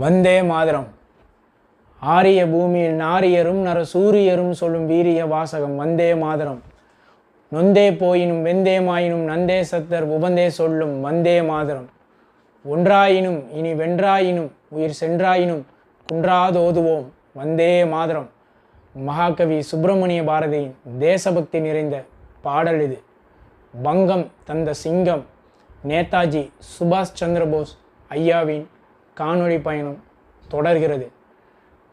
வந்தே மாதரம். ஆரிய பூமியில் நாரியரும் நர சூரியரும் சொல்லும் வீரிய வாசகம் வந்தே மாதரம். நொந்தே போயினும் வெந்தேமாயினும் நந்தே சத்தர் உபந்தே சொல்லும் வந்தே மாதரம். ஒன்றாயினும் இனி வென்றாயினும் உயிர் சென்றாயினும் குன்றாதோதுவோம் வந்தே மாதரம். மகாகவி சுப்பிரமணிய பாரதியின் தேசபக்தி நிறைந்த பாடல் இது. பங்கம் தந்த சிங்கம் நேதாஜி சுபாஷ் சந்திரபோஸ் ஐயாவின் காணொளி பயணம் தொடர்கிறது.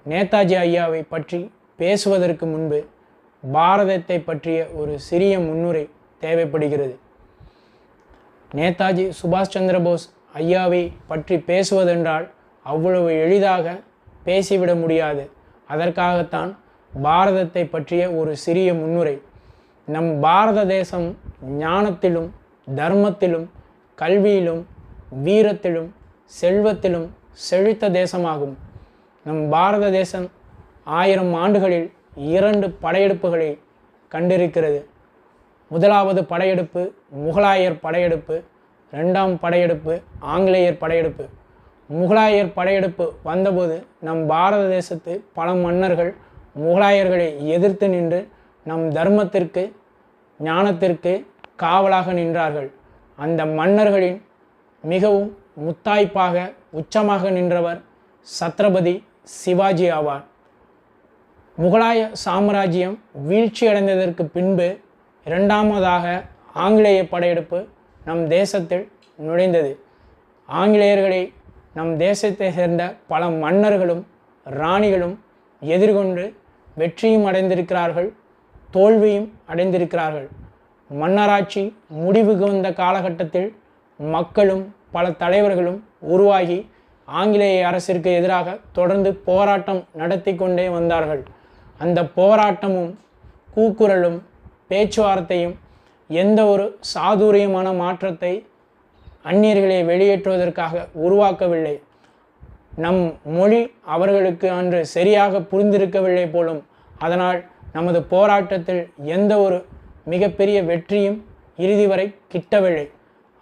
நேதாஜி ஐயாவை பற்றி பேசுவதற்கு முன்பு பாரதத்தை பற்றிய ஒரு சிறிய முன்னுரை தேவைப்படுகிறது. நேதாஜி சுபாஷ் சந்திரபோஸ் ஐயாவை பற்றி பேசுவதென்றால் அவ்வளவு எளிதாக பேசிவிட முடியாது. அதற்காகத்தான் பாரதத்தை பற்றிய ஒரு சிறிய முன்னுரை. நம் பாரத தேசம் ஞானத்திலும் தர்மத்திலும் கல்வியிலும் வீரத்திலும் செல்வத்திலும் செழித்த தேசமாகும். நம் பாரத தேசம் ஆயிரம் ஆண்டுகளில் இரண்டு படையெடுப்புகளை கண்டிருக்கிறது. முதலாவது படையெடுப்பு முகலாயர் படையெடுப்பு ரெண்டாம் படையெடுப்பு ஆங்கிலேயர் படையெடுப்பு. முகலாயர் படையெடுப்பு வந்தபோது நம் பாரத தேசத்து பல மன்னர்கள் முகலாயர்களை எதிர்த்து நின்று நம் தர்மத்திற்கு ஞானத்திற்கு காவலாக நின்றார்கள். அந்த மன்னர்களின் மிகவும் முத்தாய்ப்பாக உச்சமாக நின்றவர் சத்ரபதி சிவாஜி ஆவார். முகலாய சாம்ராஜ்யம் வீழ்ச்சியடைந்ததற்கு பின்பு இரண்டாமதாக ஆங்கிலேய படையெடுப்பு நம் தேசத்தில் நுழைந்தது. ஆங்கிலேயர்களை நம் தேசத்தை சேர்ந்த பல மன்னர்களும் ராணிகளும் எதிர்கொண்டு வெற்றியும் அடைந்திருக்கிறார்கள் தோல்வியும் அடைந்திருக்கிறார்கள். மன்னராட்சி முடிவுக்கு வந்த காலகட்டத்தில் மக்களும் பல தலைவர்களும் உருவாகி ஆங்கிலேய அரசிற்கு எதிராக தொடர்ந்து போராட்டம் நடத்தி கொண்டே வந்தார்கள். அந்த போராட்டமும் கூக்குரலும் பேச்சுவார்த்தையும் எந்த ஒரு சாதுரியமான மாற்றத்தை அந்நியர்களை வெளியேற்றுவதற்காக உருவாக்கவில்லை. நம் மொழி அவர்களுக்கு அன்று சரியாக புரிந்திருக்கவில்லை போலும் அதனால் நமது போராட்டத்தில் எந்த ஒரு மிகப்பெரிய வெற்றியும் இறுதி வரை கிட்டவில்லை.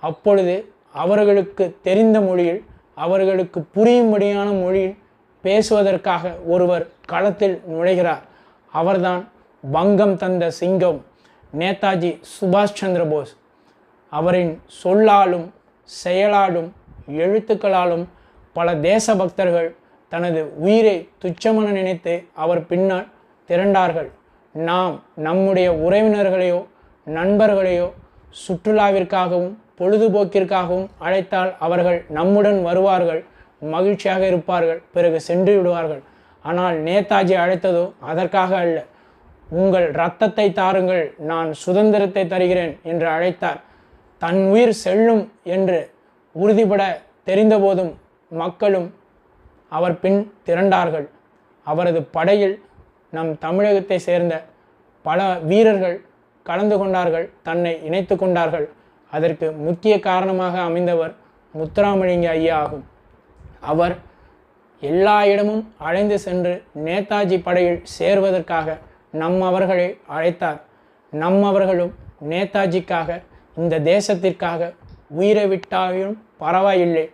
அப்பொழுது அவர்களுக்கு தெரிந்த மொழியில் அவர்களுக்கு புரியும்படியான மொழியில் பேசுவதற்காக ஒருவர் களத்தில் நுழைகிறார். அவர்தான் பங்கம் தந்த சிங்கம் நேதாஜி சுபாஷ் சந்திர போஸ். அவரின் சொல்லாலும் செயலாலும் எழுத்துக்களாலும் பல தேசபக்தர்கள் தனது உயிரை துச்சமென நினைத்து அவர் பின்னால் திரண்டார்கள். நாம் நம்முடைய உறவினர்களையோ நண்பர்களையோ சுற்றுலாவிற்காகவும் பொழுதுபோக்கிற்காகவும் அழைத்தால் அவர்கள் நம்முடன் வருவார்கள் மகிழ்ச்சியாக இருப்பார்கள் பிறகு சென்று விடுவார்கள். ஆனால் நேதாஜி அழைத்ததோ அதற்காக அல்ல. உங்கள் இரத்தத்தை தாருங்கள் நான் சுதந்திரத்தை தருகிறேன் என்று அழைத்தார். தன் உயிர் செல்லும் என்று உறுதிபட தெரிந்தபோதும் மக்களும் அவர் பின் திரண்டார்கள். அவரது படையில் நம் தமிழகத்தை சேர்ந்த பல வீரர்கள் கலந்து கொண்டார்கள் தன்னை இணைத்து கொண்டார்கள். அதற்கு முக்கிய காரணமாக அமைந்தவர் முத்துராமலிங்க ஐயா ஆகும். அவர் எல்லா இடமும் அழைந்து சென்று நேதாஜி படையில் சேர்வதற்காக நம் அவர்களை அழைத்தார். நம் அவர்களும் நேதாஜிக்காக இந்த தேசத்திற்காக உயிரை விட்டாலும் பரவாயில்லை.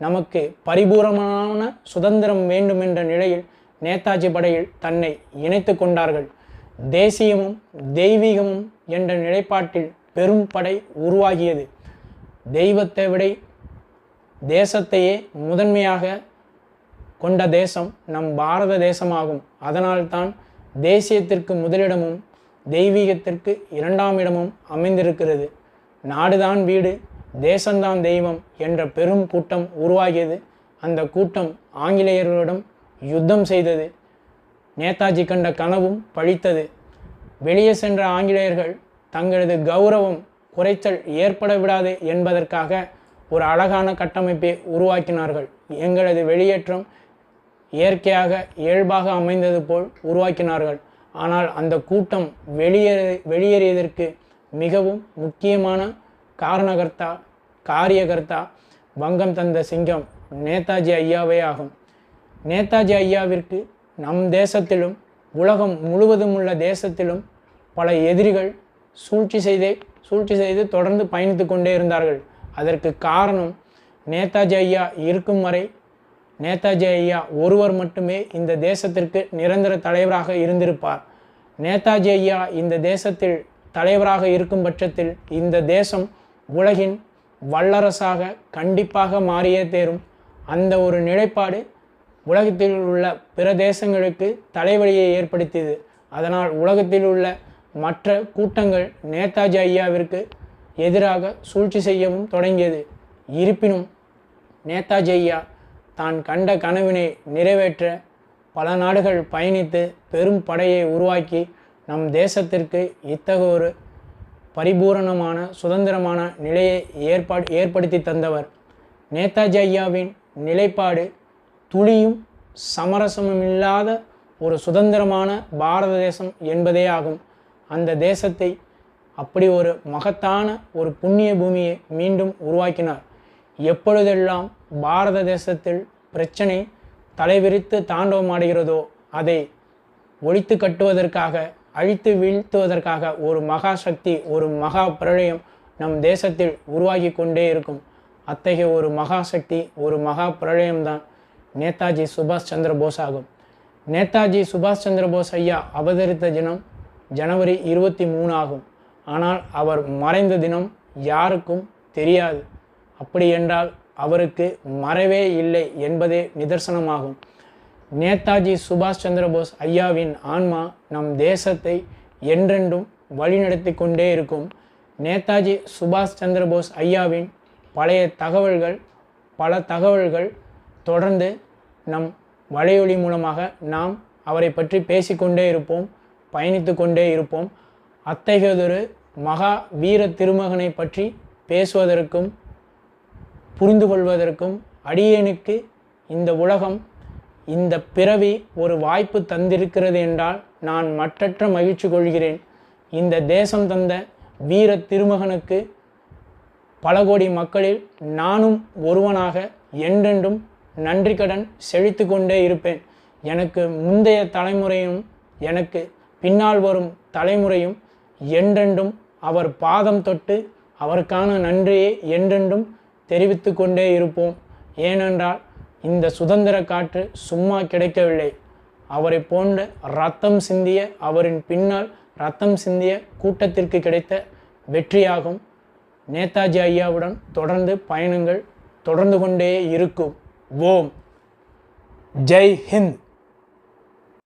நமக்கு பரிபூரணமான சுதந்திரம் வேண்டும் என்ற நிலையில் நேதாஜி படையில் தன்னை இணைத்து கொண்டார்கள். தேசியமும் தெய்வீகமும் என்ற நிலைப்பாட்டில் பெரும் படை உருவாகியது. தெய்வத்தை விட தேசத்தையே முதன்மையாக கொண்ட தேசம் நம் பாரத தேசமாகும். அதனால்தான் தேசியத்திற்கு முதலிடமும் தெய்வீகத்திற்கு இரண்டாம் இடமும் அமைந்திருக்கிறது. நாடுதான் வீடு தேசம்தான் தெய்வம் என்ற பெரும் கூட்டம் உருவாகியது. அந்த கூட்டம் ஆங்கிலேயர்களிடம் யுத்தம் செய்தது. நேதாஜி கண்ட கனவும் பழித்தது. வெளியே சென்ற ஆங்கிலேயர்கள் தங்களது கௌரவம் குறைச்சல் ஏற்பட விடாது என்பதற்காக ஒரு அழகான கட்டமைப்பை உருவாக்கினார்கள். எங்களது வெளியேற்றம் இயற்கையாக இயல்பாக அமைந்தது போல் உருவாக்கினார்கள். ஆனால் அந்த கூட்டம் வெளியேற வெளியேறியதற்கு மிகவும் முக்கியமான காரணகர்த்தா காரியகர்த்தா வங்கம் தந்த சிங்கம் நேதாஜி ஐயாவே ஆகும். நேதாஜி ஐயாவிற்கு நம் தேசத்திலும் உலகம் முழுவதும் உள்ள தேசத்திலும் பல எதிரிகள் சூழ்ச்சி செய்தே சூழ்ச்சி செய்து தொடர்ந்து பயணித்து கொண்டே இருந்தார்கள். அதற்கு காரணம் நேதாஜி ஐயா இருக்கும் வரை நேதாஜி ஐயா ஒருவர் மட்டுமே இந்த தேசத்திற்கு நிரந்தர தலைவராக இருந்திருப்பார். நேதாஜி ஐயா இந்த தேசத்தில் தலைவராக இருக்கும் பட்சத்தில் இந்த தேசம் உலகின் வல்லரசாக கண்டிப்பாக மாறியே தேரும். அந்த ஒரு நிலைப்பாடு உலகத்தில் உள்ள பிற தேசங்களுக்கு தலைவலியை ஏற்படுத்தியது. அதனால் உலகத்தில் உள்ள மற்ற கூட்டங்கள் நேதாஜி ஐயாவிற்கு எதிராக சூழ்ச்சி செய்யவும் தொடங்கியது. இருப்பினும் நேதாஜி ஐயா தான் கண்ட கனவினை நிறைவேற்ற பல நாடுகள் பயணித்து பெரும் படையை உருவாக்கி நம் தேசத்திற்கு இத்தகைய ஒரு பரிபூரணமான சுதந்திரமான நிலையை ஏற்பாடு ஏற்படுத்தி தந்தவர். நேதாஜி ஐயாவின் நிலைப்பாடு துளியும் சமரசமுமில்லாத ஒரு சுதந்திரமான பாரத தேசம் என்பதே ஆகும். அந்த தேசத்தை அப்படி ஒரு மகத்தான ஒரு புண்ணிய பூமியை மீண்டும் உருவாக்கினார். எப்பொழுதெல்லாம் பாரத தேசத்தில் பிரச்சனை தலைவிரித்து தாண்டவமாடுகிறதோ அதை ஒழித்து கட்டுவதற்காக அழித்து வீழ்த்துவதற்காக ஒரு மகா சக்தி ஒரு மகா பிரளயம் நம் தேசத்தில் உருவாகி கொண்டே இருக்கும். அத்தகைய ஒரு மகா சக்தி ஒரு மகா பிரளயம்தான் நேதாஜி சுபாஷ் சந்திர போஸ் ஆகும். நேதாஜி சுபாஷ் சந்திர போஸ் ஐயா அவதரித்த தினம் ஜனவரி இருபத்தி மூணு ஆகும் ஆனால் அவர் மறைந்த தினம் யாருக்கும் தெரியாது. அப்படி என்றால் அவருக்கு மறைவே இல்லை என்பதே நிதர்சனமாகும். நேதாஜி சுபாஷ் சந்திர போஸ் ஐயாவின் ஆன்மா நம் தேசத்தை என்றென்றும் வழிநடத்தி கொண்டே இருக்கும். நேதாஜி சுபாஷ் சந்திர போஸ் ஐயாவின் பழைய தகவல்கள் பல தகவல்கள் தொடர்ந்து நம் வலையொலி மூலமாக நாம் அவரை பற்றி பேசிக்கொண்டே இருப்போம். பயணித்து கொண்டே இருப்போம். அத்தகையதொரு மகா வீர திருமகனை பற்றி பேசுவதற்கும் புரிந்து கொள்வதற்கும் அடியேனுக்கு இந்த உலகம் இந்த பிறவி ஒரு வாய்ப்பு தந்திருக்கிறது என்றால் நான் மற்றற்ற மகிழ்ச்சி கொள்கிறேன். இந்த தேசம் தந்த வீர திருமகனுக்கு பல கோடி மக்களில் நானும் ஒருவனாக என்றென்றும் நன்றி கடன் செழித்து கொண்டே இருப்பேன். எனக்கு முந்தைய தலைமுறையும் எனக்கு பின்னால் வரும் தலைமுறையும் என்றென்றும் அவர் பாதம் தொட்டு அவருக்கான நன்றியை என்றென்றும் தெரிவித்து கொண்டே இருப்போம். ஏனென்றால் இந்த சுதந்திர காற்று சும்மா கிடைக்கவில்லை. அவரை போன்ற ரத்தம் சிந்திய அவரின் பின்னால் ரத்தம் சிந்திய கூட்டத்திற்கு கிடைத்த வெற்றியாகும். நேதாஜி ஐயாவுடன் தொடர்ந்து பயணங்கள் தொடர்ந்து கொண்டே இருக்கும். ஓம். ஜெய் ஹிந்த்.